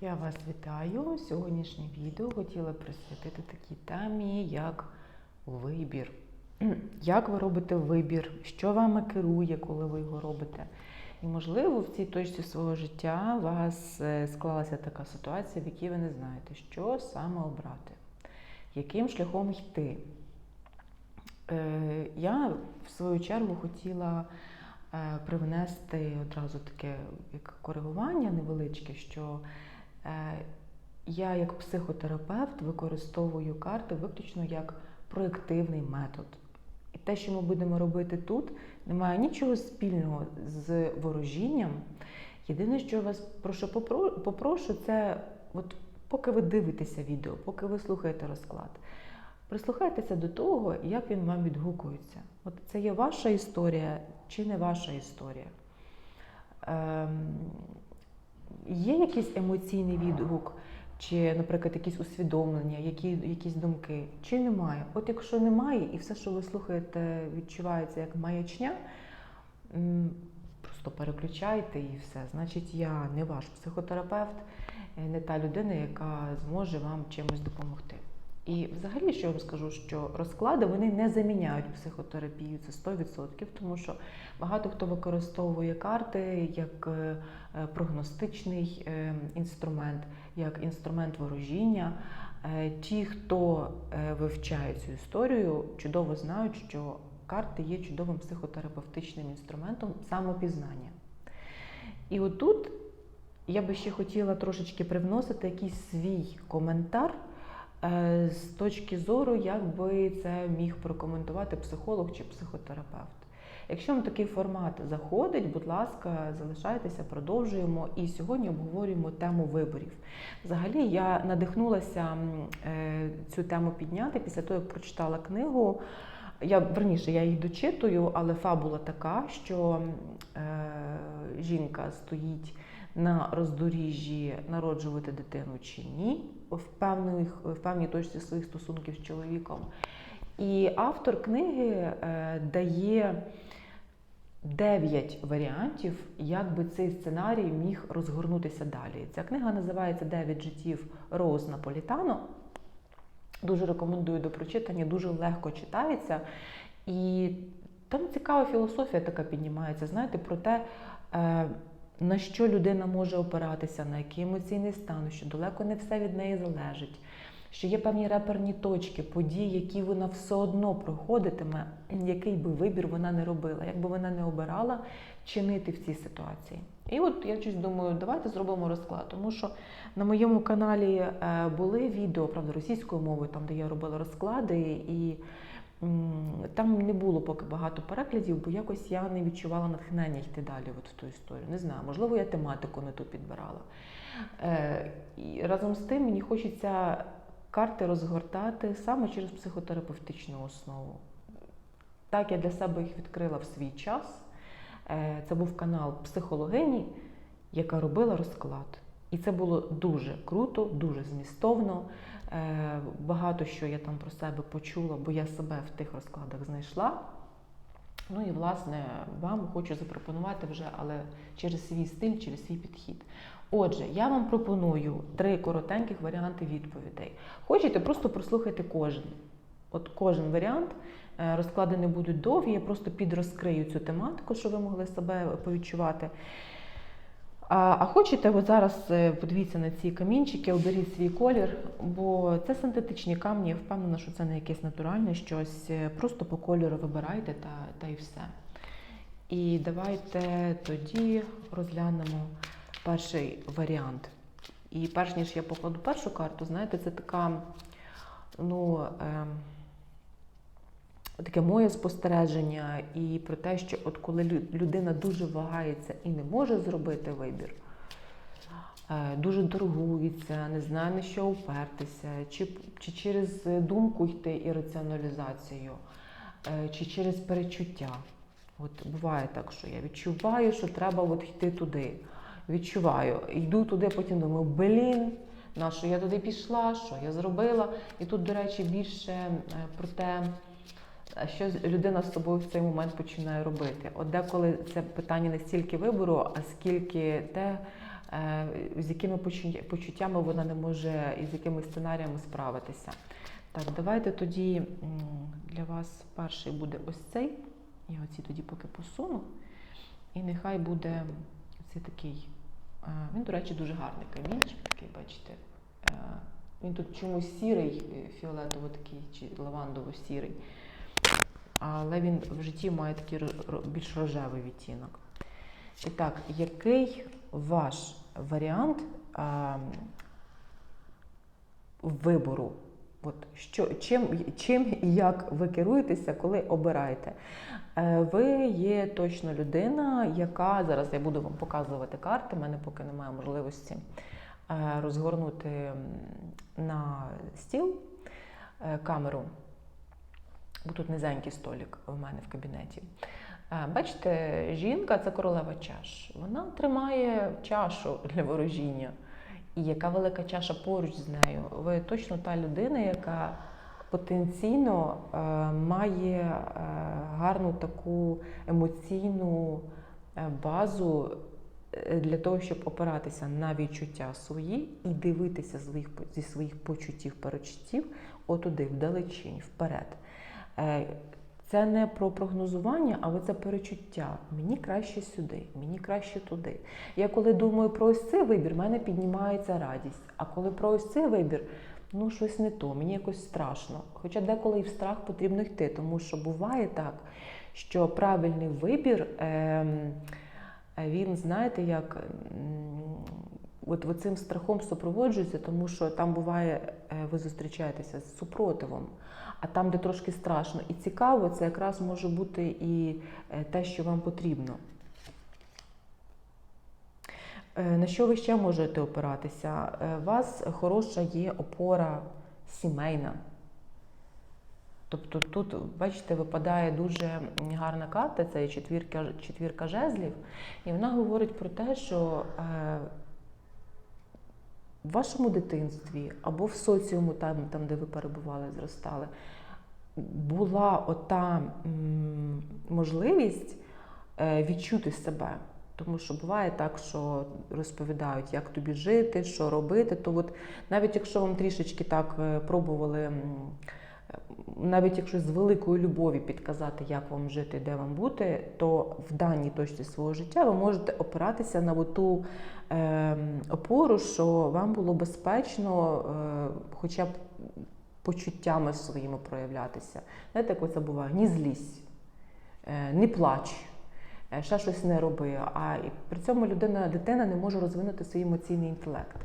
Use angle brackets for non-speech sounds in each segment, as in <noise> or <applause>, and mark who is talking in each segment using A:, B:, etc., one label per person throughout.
A: Я вас вітаю. Сьогоднішнє відео хотіла присвятити такій темі, як вибір. <clears throat> Як ви робите вибір, що вами керує, коли ви його робите? І, можливо, в цій точці свого життя у вас е, склалася така ситуація, в якій ви не знаєте, що саме обрати, яким шляхом йти. Е, Я, в свою чергу, хотіла е, привнести одразу таке як коригування невеличке, що я як психотерапевт використовую карти виключно як проєктивний метод. І те, що ми будемо робити тут, не має нічого спільного з ворожінням. Єдине, що я вас прошу, попро- попрошу, це от поки ви дивитеся відео, поки ви слухаєте розклад, прислухайтеся до того, як він вам відгукується. От це є ваша історія чи не ваша історія. Ем, є якийсь емоційний відгук, чи, наприклад, якісь усвідомлення, які, якісь думки, чи немає? От якщо немає, і все, що ви слухаєте, відчувається як маячня, просто переключайте і все. Значить, я не ваш психотерапевт, е, не та людина, яка зможе вам чимось допомогти. І взагалі, що я вам скажу, що розклади вони не заміняють психотерапію, це 100%, тому що багато хто використовує карти як е, прогностичний е, інструмент, як інструмент ворожіння. Е, Ті, хто вивчає цю історію, чудово знають, що карти є чудовим психотерапевтичним інструментом самопізнання. І отут я би ще хотіла трошечки привносити якийсь свій коментар з точки зору, як би це міг прокоментувати психолог чи психотерапевт. Якщо вам такий формат заходить, будь ласка, залишайтеся, продовжуємо. І сьогодні обговорюємо тему виборів. Взагалі, я надихнулася е, цю тему підняти після того, як прочитала книгу. Я верніше, я її дочитую, але фабула така, що е, жінка стоїть на роздоріжжі народжувати дитину чи ні, в певних в певній точці своїх стосунків з чоловіком. І автор книги е, дає дев'ять варіантів, як би цей сценарій міг розгорнутися далі. Ця книга називається Дев'ять життів Роуз Наполітано. Дуже рекомендую до прочитання, дуже легко читається. І там цікава філософія така піднімається, знаєте, про те, е, на що людина може опиратися, на який емоційний стан, що далеко не все від неї залежить, що є певні реперні точки, події, які вона все одно проходитиме, який би вибір вона не робила, як би вона не обирала чинити в цій ситуації. І от я щось думаю, давайте зробимо розклад, тому що на моєму каналі е, були відео, правда, російською мовою, там де я робила розклади, і там не було поки багато переглядів, бо якось я не відчувала натхнення йти далі от в ту історію. Не знаю, можливо, я тематику не ту підбирала. Е, і разом з тим мені хочеться карти розгортати саме через психотерапевтичну основу. Так я для себе їх відкрила в свій час. Е, Це був канал психологині, яка робила розклад. І це було дуже круто, дуже змістовно. Е, Багато що я там про себе почула, бо я себе в тих розкладах знайшла. Ну і власне вам хочу запропонувати вже, але через свій стиль, через свій підхід. Отже, я вам пропоную три коротеньких варіанти відповідей. Хочете, просто прослухайте кожен. От кожен варіант. Е, Розклади не будуть довгі, я просто підрозкрию цю тематику, щоб ви могли себе повідчувати. А, а хочете, от зараз е, подивіться на ці камінчики, оберіть свій колір, бо це синтетичні камні, я впевнена, що це не якесь натуральне щось. Е, Просто по кольору вибирайте та, та і все. І давайте тоді розглянемо перший варіант. І перш ніж я покладу першу карту, знаєте, це така, ну. Е, таке моє спостереження і про те, що от коли людина дуже вагається і не може зробити вибір, е, дуже торгується, не знає на що упертися, чи, чи через думку йти і раціоналізацію, е, чи через перечуття. От буває так, що я відчуваю, що треба от йти туди. Відчуваю, йду туди, потім думаю, блін, на що я туди пішла, що я зробила. І тут, до речі, більше е, про те, що людина з собою в цей момент починає робити. От деколи це питання не стільки вибору, а скільки те, е, з якими почуттями вона не може і з якими сценаріями справитися. Так, давайте тоді для вас перший буде ось цей. Я оці тоді поки посуну. І нехай буде цей такий. е, Він, до речі, дуже гарний камінчик, такий, бачите. Е, Він тут чомусь сірий, фіолетово такий чи лавандово-сірий. Але він в житті має такий більш рожевий відтінок. І так, який ваш варіант а, вибору? От що, чим, чим і як ви керуєтеся, коли обираєте? Е, Ви є точно людина, яка зараз я буду вам показувати карти. в мене поки немає можливості е, розгорнути на стіл е, камеру, бо тут низенький столик у мене в кабінеті. Е, Бачите, жінка це королева чаш. Вона тримає чашу для ворожіння. І яка велика чаша поруч з нею. Ви точно та людина, яка потенційно е, має е, гарну таку емоційну базу для того, щоб опиратися на відчуття свої і дивитися зі своїх почуттів, перечуттів отуди, вдалечінь, вперед. Е, Це не про прогнозування, але це перечуття. Мені краще сюди, мені краще туди. Я коли думаю про ось цей вибір, в мене піднімається радість. А коли про ось цей вибір, ну щось не то, мені якось страшно. Хоча деколи і в страх потрібно йти, тому що буває так, що правильний вибір, ем, він, знаєте, як от, цим страхом супроводжується, тому що там буває, е, ви зустрічаєтеся з супротивом. А там, де трошки страшно і цікаво, це якраз може бути і е, те, що вам потрібно. Е, На що ви ще можете опиратися? У вас хороша є опора сімейна. Тобто тут, бачите, випадає дуже гарна карта, це четвірка, четвірка жезлів, і вона говорить про те, що в вашому дитинстві або в соціуму, там, там де ви перебували, зростали, була ота можливість е, відчути себе. Тому що буває так, що розповідають, як тобі жити, що робити. То от навіть якщо вам трішечки так е, пробували, навіть якщо з великої любові підказати, як вам жити, де вам бути, то в даній точці свого життя ви можете опиратися на ту е, опору, що вам було безпечно, е, хоча б почуттями своїми проявлятися. Знаєте, як оце буває? Ні злість, е, не плач, е, ще щось не роби. А при цьому людина, дитина не може розвинути свій емоційний інтелект.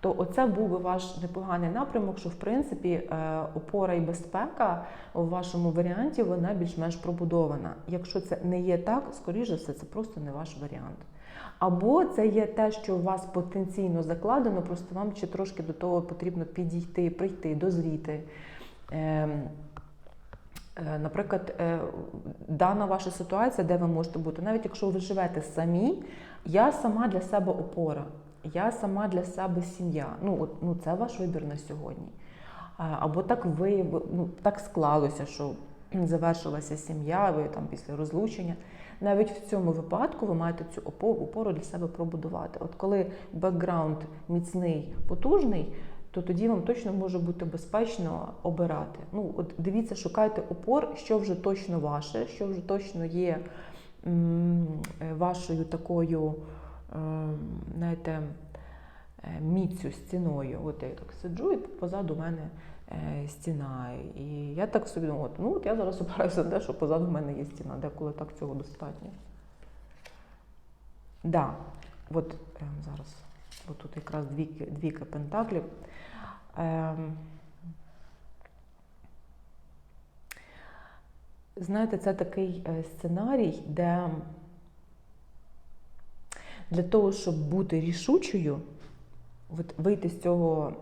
A: То оце був би ваш непоганий напрямок, що в принципі е, опора і безпека у вашому варіанті вона більш-менш пробудована. Якщо це не є так, скоріш за все, це просто не ваш варіант. Або це є те, що у вас потенційно закладено, просто вам ще трошки до того потрібно підійти, прийти, дозріти. Ем, е, Наприклад, е, дана ваша ситуація, де ви можете бути, навіть якщо ви живете самі, я сама для себе опора, я сама для себе сім'я. Ну, от, ну це ваш вибір на сьогодні. Або так ви ну, так склалося, що завершилася сім'я, ви там після розлучення. Навіть в цьому випадку ви маєте цю опору для себе пробудувати. От коли бекграунд міцний, потужний, то тоді вам точно може бути безпечно обирати. Ну, от дивіться, шукайте опор, що вже точно ваше, що вже точно є м, е, вашою такою, знаєте, е, міцю, стіною. От я так сиджу, і позаду мене е, стіна. І я так собі думаю, от, ну от я зараз <laughs> опираюся на те, що позаду мене є стіна, деколи так цього достатньо. Да, от ем, зараз, от тут якраз двійки, двійка пентаклів. Ем, знаєте, це такий е, сценарій, де для того, щоб бути рішучою, от вийти з цього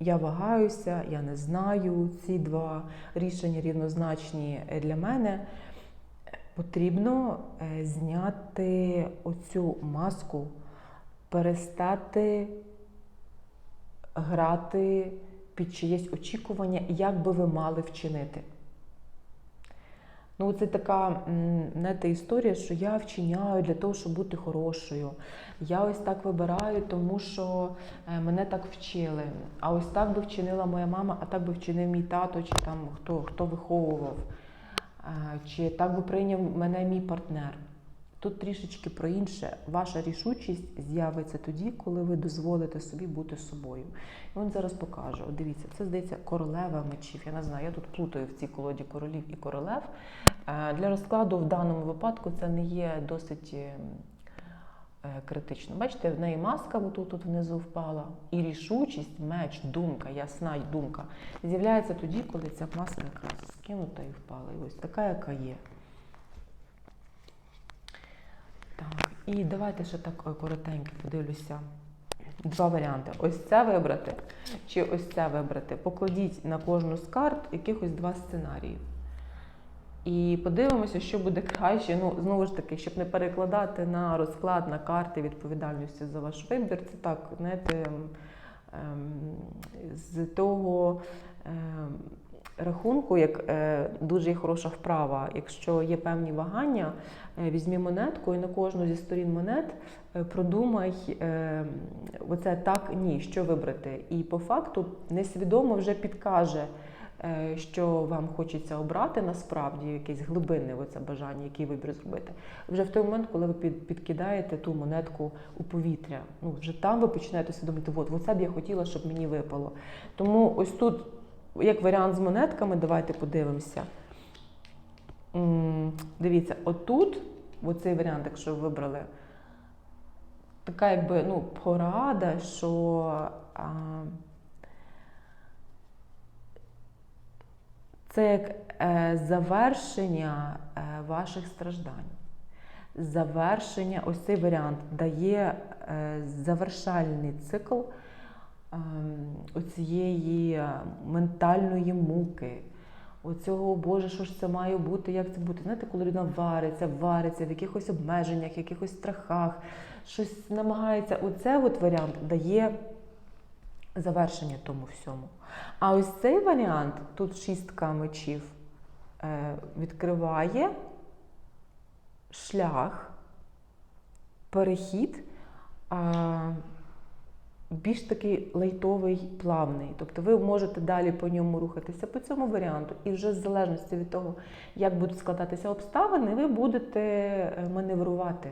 A: я вагаюся, я не знаю, ці два рішення рівнозначні е, для мене. Потрібно е, зняти оцю маску, перестати грати під чиєсь очікування, як би ви мали вчинити. Ну, це така знаєте, історія, що я вчиняю для того, щоб бути хорошою. Я ось так вибираю, тому що е, мене так вчили. А ось так би вчинила моя мама, а так би вчинив мій тато, чи там хто, хто виховував, Е, чи так би прийняв мене мій партнер. Тут трішечки про інше. Ваша рішучість з'явиться тоді, коли ви дозволите собі бути собою. І он зараз покажу. От дивіться, це здається королева мечів. Я не знаю, я тут плутаю в цій колоді королів і королев. Е, Для розкладу в даному випадку це не є досить е, е, критично. Бачите, в неї маска отут тут внизу впала. І рішучість, меч, думка, ясна думка з'являється тоді, коли ця маска якраз скинута і впала. І ось така, яка є. Так, і давайте ще так е, коротенько подивлюся. Два варіанти. Ось це вибрати, чи ось це вибрати. Покладіть на кожну з карт якихось два сценарії. І подивимося, що буде краще. Ну, знову ж таки, щоб не перекладати на розклад на карти відповідальності за ваш вибір. Це так, знаєте, ем, ем, з того ем, рахунку, як е, дуже хороша вправа. Якщо є певні вагання, е, візьмі монетку і на кожну зі сторін монет е, продумай оце так, ні, що вибрати. І по факту несвідомо вже підкаже, що вам хочеться обрати насправді, якесь глибинне оце бажання, який вибір зробити. Вже в той момент, коли ви підкидаєте ту монетку у повітря, ну вже там ви починаєте усвідомити, от, оце б я хотіла, щоб мені випало. Тому ось тут, як варіант з монетками, давайте подивимося. Дивіться, отут, оцей варіант, якщо ви вибрали, така якби ну, порада, що а, це як е, завершення е, ваших страждань. Завершення, ось цей варіант дає е, завершальний цикл оцієї е, ментальної муки. Оцього, Боже, що ж це має бути, як це бути? Знаєте, коли людина вариться, вариться в якихось обмеженнях, якихось страхах, щось намагається. Оце от варіант дає завершення тому всьому. А ось цей варіант, тут шістка мечів, е, відкриває шлях, перехід. Більш такий лайтовий, плавний. Тобто ви можете далі по ньому рухатися по цьому варіанту, і вже в залежності від того, як будуть складатися обставини, ви будете е, маневрувати.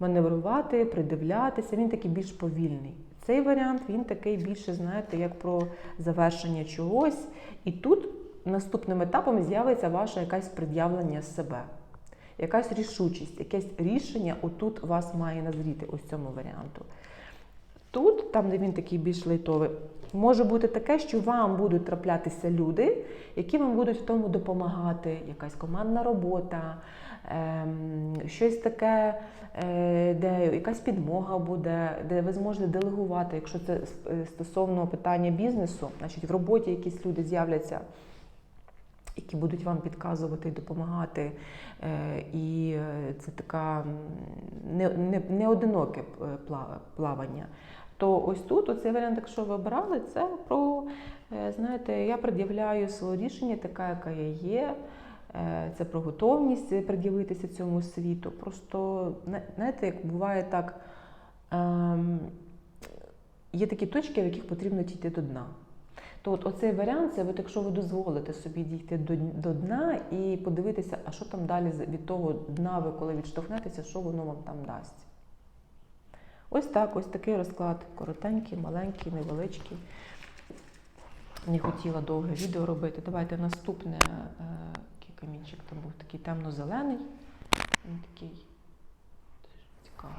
A: Маневрувати, придивлятися, він такий більш повільний. Цей варіант він такий більше, знаєте, як про завершення чогось. І тут наступним етапом з'явиться ваше якесь пред'явлення себе, якась рішучість, якесь рішення отут вас має назріти, ось цьому варіанту. Тут, там, де він такий більш лайтовий, може бути таке, що вам будуть траплятися люди, які вам будуть в тому допомагати, якась командна робота, ем, щось таке, е, де якась підмога буде, де ви зможете делегувати, якщо це е, стосовно питання бізнесу, значить в роботі якісь люди з'являться. Які будуть вам підказувати і допомагати, Е, і це така м, не, не, не одиноке е, плавання. То ось тут, оцей варіант, якщо ви обрали, це про, е, знаєте, я пред'являю своє рішення, така, яка я є. Е, Це про готовність пред'явитися цьому світу. Просто, знаєте, як буває так, ем, є такі точки, в яких потрібно дійти до дна. То от оцей варіант, це от якщо ви дозволите собі дійти до, до дна і подивитися, а що там далі від того дна, ви коли відштовхнетеся, що воно вам там дасть. Ось так, ось такий розклад. Коротенький, маленький, невеличкий. Не хотіла довге відео робити. Давайте наступне. е, Який камінчик там був такий темно-зелений. Він такий цікавий.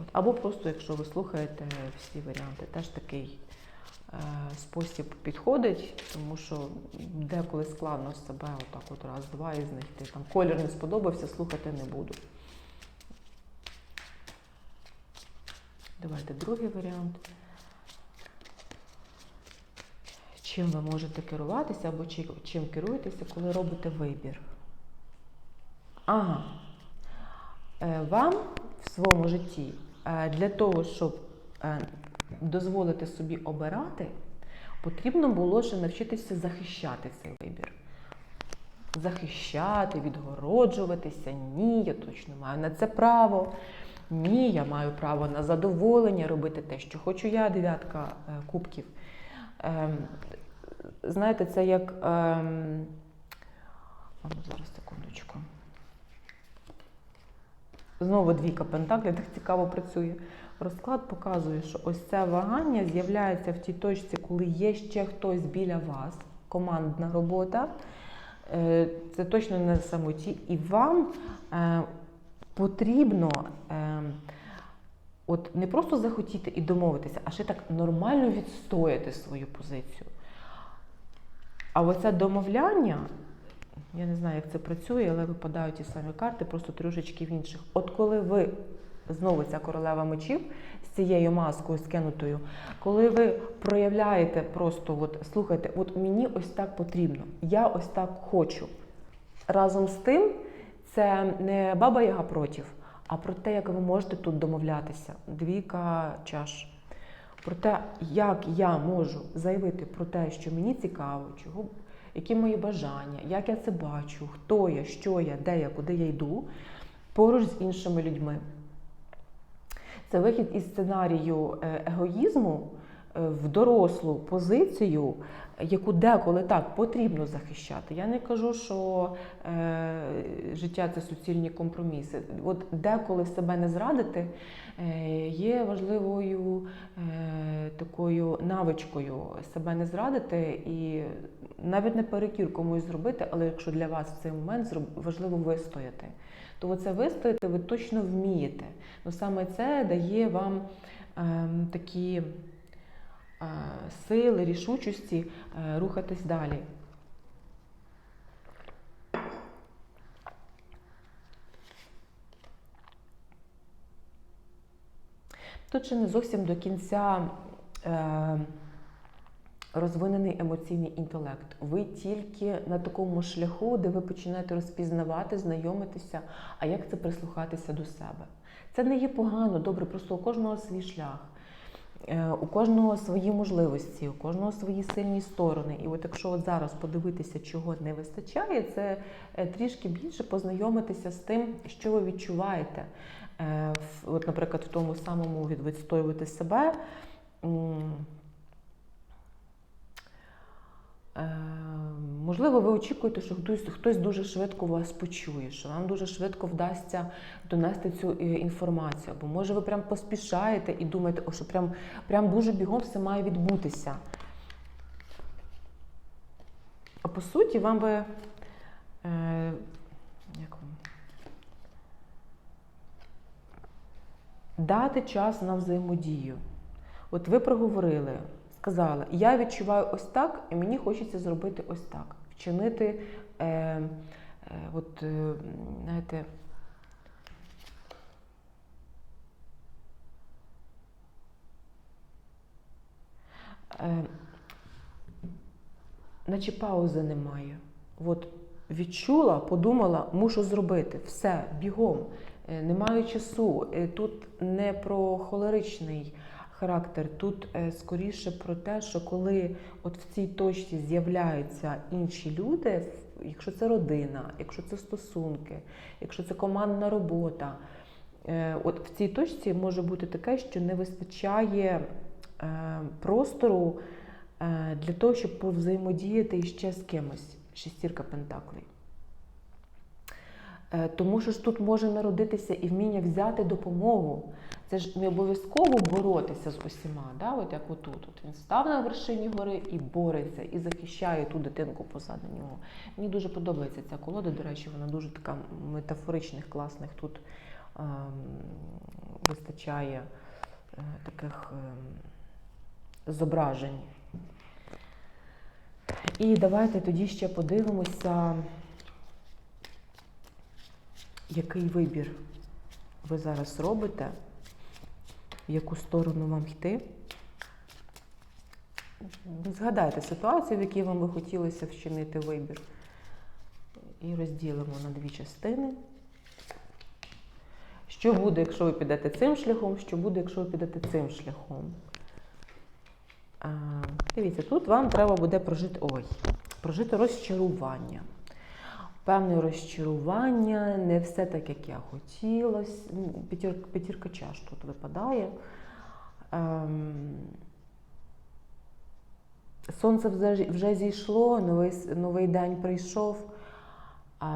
A: От. Або просто, якщо ви слухаєте всі варіанти, теж такий е, спосіб підходить, тому що деколи складно себе отак от раз-два і знайти. Там колір не сподобався, слухати не буду. Давайте другий варіант. Чим ви можете керуватися або чим керуєтеся, коли робите вибір? Ага. Е, Вам в своєму житті е, для того, щоб е, дозволити собі обирати, потрібно було ще навчитися захищати цей вибір. захищати, відгороджуватися. Ні, я точно маю на це право. Ні, я маю право на задоволення робити те, що хочу я, дев'ятка е, кубків. Ем, знаєте, це як. Ем, ну, зараз секундочку. Знову двійка пентаклів, так цікаво працює. Розклад показує, що ось це вагання з'являється в тій точці, коли є ще хтось біля вас, командна робота. Е, Це точно не самоті. І вам е, потрібно е, от не просто захотіти і домовитися, а ще так нормально відстояти свою позицію. А оце домовляння, я не знаю, як це працює, але випадають ті самі карти, просто трошечки в інших. От коли ви знову ця королева мечів з цією маскою скинутою, коли ви проявляєте просто, от слухайте, от мені ось так потрібно, я ось так хочу. Разом з тим, це не баба яга против, а про те, як ви можете тут домовлятися. Двійка чаш. Про те, як я можу заявити про те, що мені цікаво, чого, які мої бажання, як я це бачу, хто я, що я, де я, куди я йду, поруч з іншими людьми. Це вихід із сценарію е, егоїзму в дорослу позицію, яку деколи так потрібно захищати. Я не кажу, що е, життя це суцільні компроміси. От деколи себе не зрадити е, є важливою е, такою навичкою себе не зрадити і навіть не перекір комусь зробити, але якщо для вас в цей момент важливо вистояти, то оце вистояти ви точно вмієте. Ну саме це дає вам ем, такі е, сили, рішучості е, рухатись далі. Тут ще не зовсім до кінця е, розвинений емоційний інтелект. Ви тільки на такому шляху, де ви починаєте розпізнавати, знайомитися, а як це прислухатися до себе. Це не є погано, добре, просто у кожного свій шлях. Е, У кожного свої можливості, у кожного свої сильні сторони. І от якщо от зараз подивитися, чого не вистачає, це е, трішки більше познайомитися з тим, що ви відчуваєте. Е, От, наприклад, в тому самому від- відстоювати себе. м, е, Можливо, ви очікуєте, що хтось, хтось дуже швидко вас почує, що вам дуже швидко вдасться донести цю е, інформацію. Або може ви прям поспішаєте і думаєте, о, що прям, прям дуже бігом все має відбутися. А по суті, вам би. Е, як вам? Дати час на взаємодію. От ви проговорили, сказали, я відчуваю ось так, і мені хочеться зробити ось так. Вчинити, е, е, от, е, знаєте, е, наче паузи немає. От відчула, подумала, мушу зробити все бігом. Е, Немає часу. Е, Тут не про холеричний характер, тут е, скоріше про те, що коли от в цій точці з'являються інші люди, якщо це родина, якщо це стосунки, якщо це командна робота, е, от в цій точці може бути таке, що не вистачає е, простору для того, щоб повзаємодіяти іще з кимось. Шестірка пентаклей. Тому що ж тут може народитися і вміння взяти допомогу. Це ж не обов'язково боротися з усіма. Да? От як отут. От він став на вершині гори і бореться, і захищає ту дитинку позаду нього. Мені дуже подобається ця колода, до речі, вона дуже така метафоричних, класних тут ем, вистачає е, таких ем, зображень. І давайте тоді ще подивимося, який вибір ви зараз робите, в яку сторону вам йти. Згадайте ситуацію, в якій вам би хотілося вчинити вибір. І розділимо на дві частини. Що буде, якщо ви підете цим шляхом, що буде, якщо ви підете цим шляхом? А, дивіться, тут вам треба буде прожити ой, прожити розчарування. Певне розчарування, не все так, як я П'ятір, п'ятірка чаш тут випадає. Ем, сонце вже, вже зійшло, новий, новий день прийшов, а,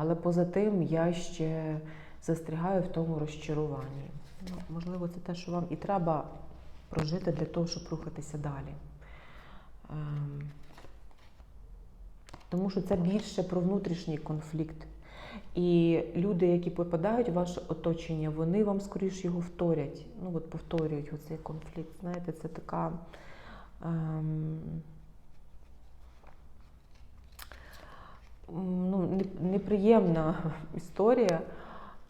A: але поза тим я ще застрягаю в тому розчаруванні. Ну, можливо, це те, що вам і треба прожити для того, щоб рухатися далі. Ем, тому що це більше про внутрішній конфлікт. І люди, які попадають в ваше оточення, вони вам скоріш його вторять. Ну, от повторюють оцей конфлікт. Знаєте, це така. Ем, ну, неприємна історія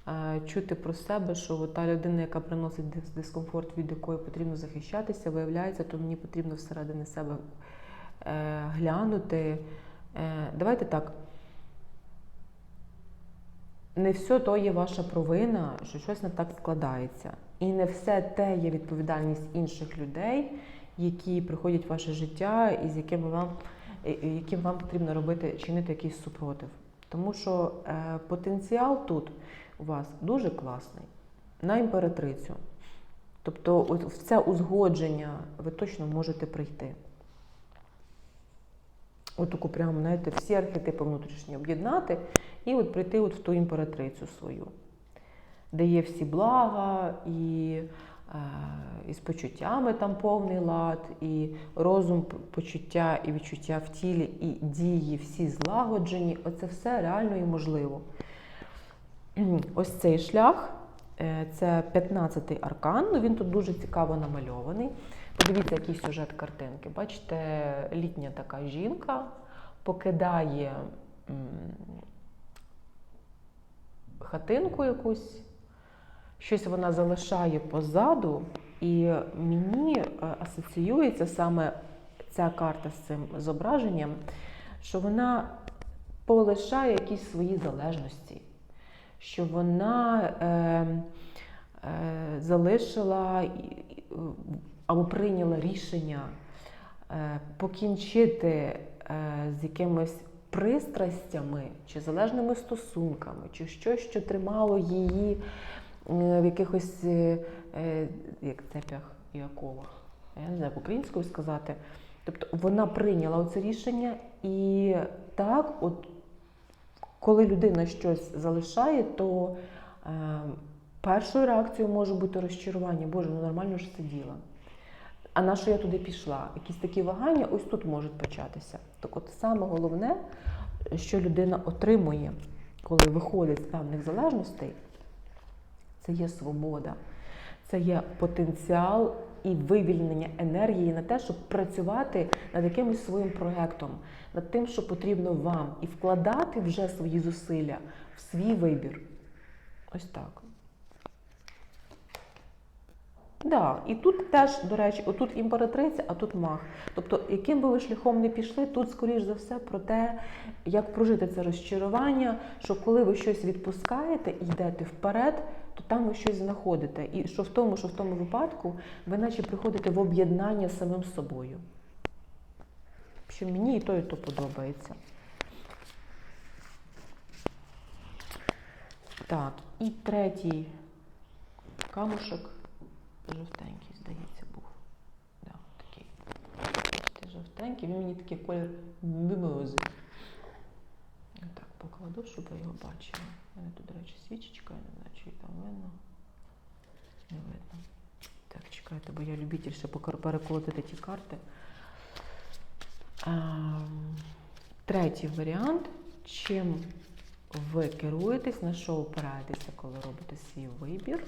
A: е, чути про себе, що та людина, яка приносить дискомфорт, від якої потрібно захищатися, виявляється, то мені потрібно всередині себе е, глянути. Е, давайте так. Не все то є ваша провина, що щось не так складається. І не все те є відповідальність інших людей, які приходять в ваше життя і з якими вам, яким вам потрібно робити, чинити якийсь супротив. Тому що е, потенціал тут у вас дуже класний на імператрицю. Тобто, в це узгодження ви точно можете прийти. От таку прямо, знаєте, всі архетипи внутрішні об'єднати і от прийти от в ту імператрицю свою, де є всі блага, і, е, і з почуттями там повний лад, і розум, почуття і відчуття в тілі, і дії всі злагоджені. Оце все реально і можливо. <clears throat> Ось цей шлях, е, це 15-й аркан. Ну, він тут дуже цікаво намальований. Подивіться, який сюжет картинки. Бачите, літня така жінка покидає хатинку якусь, щось вона залишає позаду, і мені е, асоціюється саме ця карта з цим зображенням, що вона полишає якісь свої залежності, що вона е, е, залишила і- або прийняла рішення е, покінчити е, з якимись пристрастями чи залежними стосунками, чи щось, що тримало її в якихось е, як цепях і оковах. Я не знаю, українською сказати. Тобто вона прийняла це рішення, і так, от коли людина щось залишає, то е, першою реакцією може бути розчарування. Боже, ну нормально ж сиділа. А на що я туди пішла? Якісь такі вагання ось тут можуть початися. Так от саме головне, що людина отримує, коли виходить з певних залежностей, це є свобода, це є потенціал і вивільнення енергії на те, щоб працювати над якимось своїм проєктом, над тим, що потрібно вам, і вкладати вже свої зусилля в свій вибір. Ось так. Да, і тут теж, до речі, отут імператриця, а тут маг. Тобто, яким би ви шляхом не пішли, тут, скоріш за все, про те, як прожити це розчарування, що коли ви щось відпускаєте і йдете вперед, то там ви щось знаходите. І що в тому, що в тому випадку ви наче приходите в об'єднання з самим собою. Що мені і то, і то подобається. Так, і третій камушок. Жовтенький, здається, був. Да, такий. Жовтенький, він мені такий колір мімози. Так, покладу, щоб ви його бачили. У мене тут, до речі, свічечка, я не знаю, чи там видно. Не видно. Так, чекайте, бо я любитель ще переколотити ті карти. Ем, Третій варіант. Чим ви керуєтесь, на що опираєтеся, коли робите свій вибір?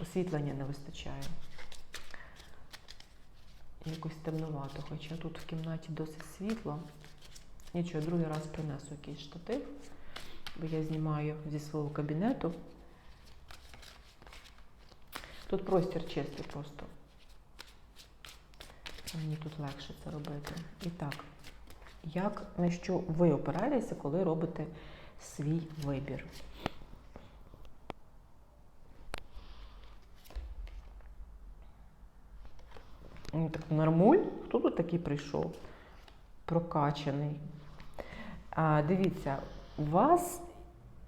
A: Освітлення не вистачає. Якось темновато, хоча тут в кімнаті досить світло. Нічого, другий раз принесу якийсь штатив, бо я знімаю зі свого кабінету. Тут простір чистий просто. Мені тут легше це робити. І так, як на що ви опираєтеся, коли робите свій вибір? Так нормуль, хто тут такий прийшов? Прокачаний. А, дивіться, у вас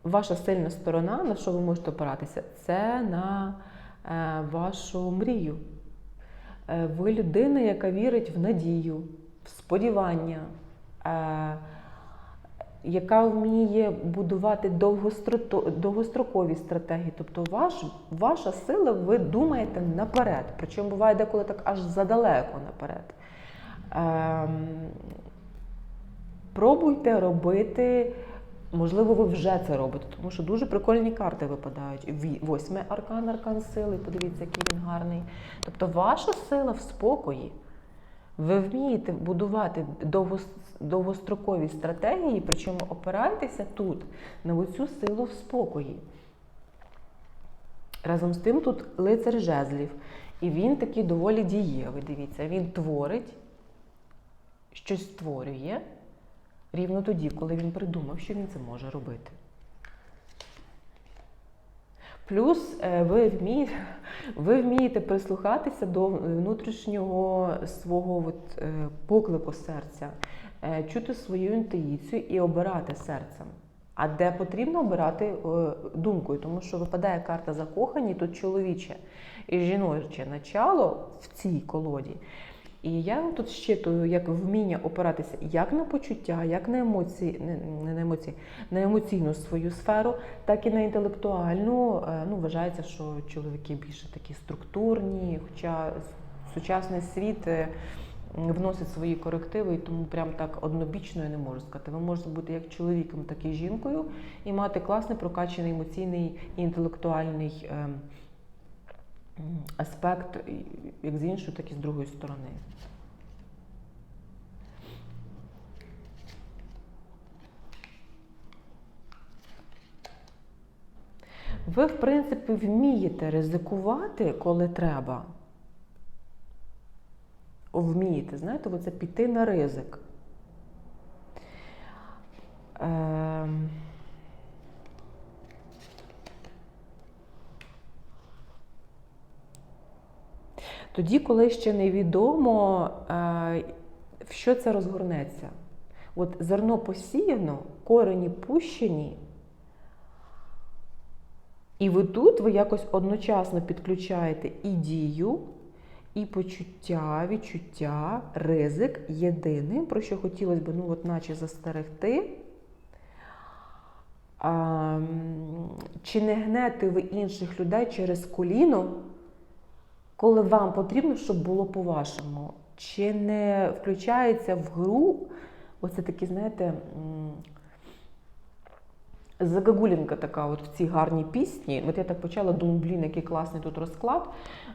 A: ваша сильна сторона, на що ви можете опиратися, це на е, вашу мрію. Е, ви людина, яка вірить в надію, в сподівання, е, яка вміє будувати довгострокові стратегії. Тобто ваш, ваша сила, ви думаєте наперед. Причому буває деколи так аж задалеко наперед. Ем, пробуйте робити. Можливо, ви вже це робите, тому що дуже прикольні карти випадають. Восьмий аркан, аркан сили. Подивіться, який він гарний. Тобто, ваша сила в спокої. Ви вмієте будувати довгострокові стратегії, причому опирайтеся тут на оцю силу в спокої. Разом з тим тут лицар жезлів. І він такий доволі дієвий. Дивіться, він творить, щось створює рівно тоді, коли він придумав, що він це може робити. Плюс е, ви вмієте, ви вмієте прислухатися до внутрішнього свого от, е, поклику серця, е, чути свою інтуїцію і обирати серцем. А де потрібно обирати думкою, тому що випадає карта закохані, тут чоловіче і жіноче начало в цій колоді. І я тут щитую як вміння опиратися як на почуття, як на емоції, не, на емоції, на емоційну свою сферу, так і на інтелектуальну. Е, Ну, вважається, що чоловіки більше такі структурні, хоча сучасний світ е, вносить свої корективи, і тому прям так однобічно я не можу сказати. Ви можете бути як чоловіком, так і жінкою, і мати класний прокачаний емоційний і інтелектуальний. Е, Аспект як з іншої, так і з другої сторони. Ви, в принципі, вмієте ризикувати, коли треба. Вмієте, знаєте, оце піти на ризик. Ем... Тоді, коли ще невідомо, е, в що це розгорнеться. От зерно посіяно, корені пущені, і ви тут ви якось одночасно підключаєте і дію, і почуття, відчуття, ризик. Єдине, про що хотілося б, ну, от наче застерегти. А, чи не гнете ви інших людей через коліно, коли вам потрібно, щоб було по-вашому? Чи не включається в гру оце такі, знаєте, загагулінка така от в цій гарній пісні. От я так почала, думаю, блін, який класний тут розклад.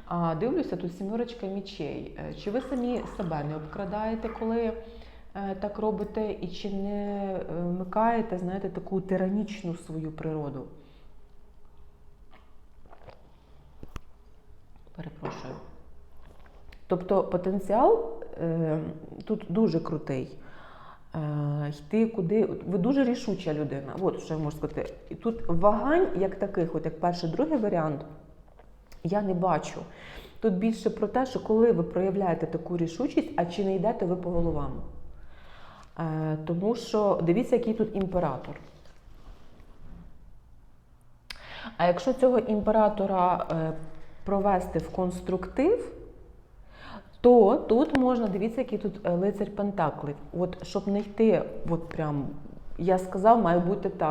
A: А дивлюся, тут сімерочка мічей. Е, Чи ви самі себе не обкрадаєте, коли е, так робите, і чи не е, вмикаєте, знаєте, таку тиранічну свою природу? Перепрошую. Тобто потенціал е, тут дуже крутий. Е, йти куди. Ви дуже рішуча людина. От що я можу сказати. І тут вагань, як таких, от як перший, другий варіант, я не бачу. Тут більше про те, що коли ви проявляєте таку рішучість, а чи не йдете ви по головам. Е, тому що дивіться, який тут імператор. А якщо цього імператора е, провести в конструктив, то тут можна дивіться, який тут е, лицар Пентаклів. От щоб не йти, от прям я сказав, має бути так.